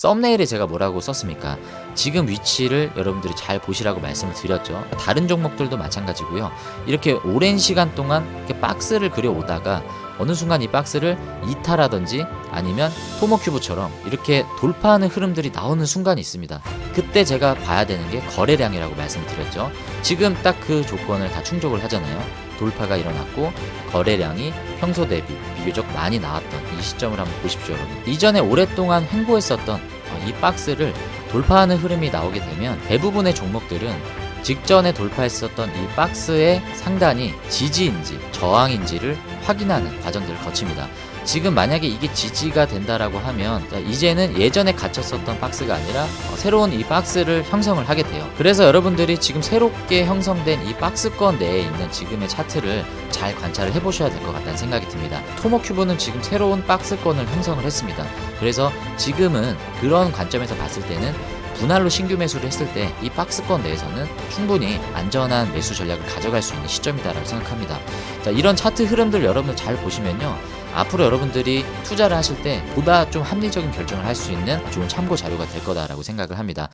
썸네일에 제가 뭐라고 썼습니까? 지금 위치를 여러분들이 잘 보시라고 말씀을 드렸죠. 다른 종목들도 마찬가지고요. 이렇게 오랜 시간 동안 이렇게 박스를 그려오다가 어느 순간 이 박스를 이탈하든지 아니면 토모큐브처럼 이렇게 돌파하는 흐름들이 나오는 순간이 있습니다. 그때 제가 봐야 되는 게 거래량이라고 말씀드렸죠. 지금 딱 그 조건을 다 충족을 하잖아요. 돌파가 일어났고 거래량이 평소 대비 비교적 많이 나왔던 이 시점을 한번 보십시오, 여러분. 이전에 오랫동안 횡보했었던 어, 이 박스를 돌파하는 흐름이 나오게 되면 대부분의 종목들은 직전에 돌파했었던 이 박스의 상단이 지지인지 저항인지를 확인하는 과정들을 거칩니다. 지금 만약에 이게 지지가 된다라고 하면 자, 이제는 예전에 갇혔었던 박스가 아니라 어, 새로운 이 박스를 형성을 하게 돼요. 그래서 여러분들이 지금 새롭게 형성된 이 박스권 내에 있는 지금의 차트를 잘 관찰을 해보셔야 될 것 같다는 생각이 듭니다. 토모큐브는 지금 새로운 박스권을 형성을 했습니다. 그래서 지금은 그런 관점에서 봤을 때는 분할로 신규 매수를 했을 때 이 박스권 내에서는 충분히 안전한 매수 전략을 가져갈 수 있는 시점이다라고 생각합니다. 자, 이런 차트 흐름들 여러분들 잘 보시면요. 앞으로 여러분들이 투자를 하실 때 보다 좀 합리적인 결정을 할 수 있는 좋은 참고 자료가 될 거다라고 생각을 합니다.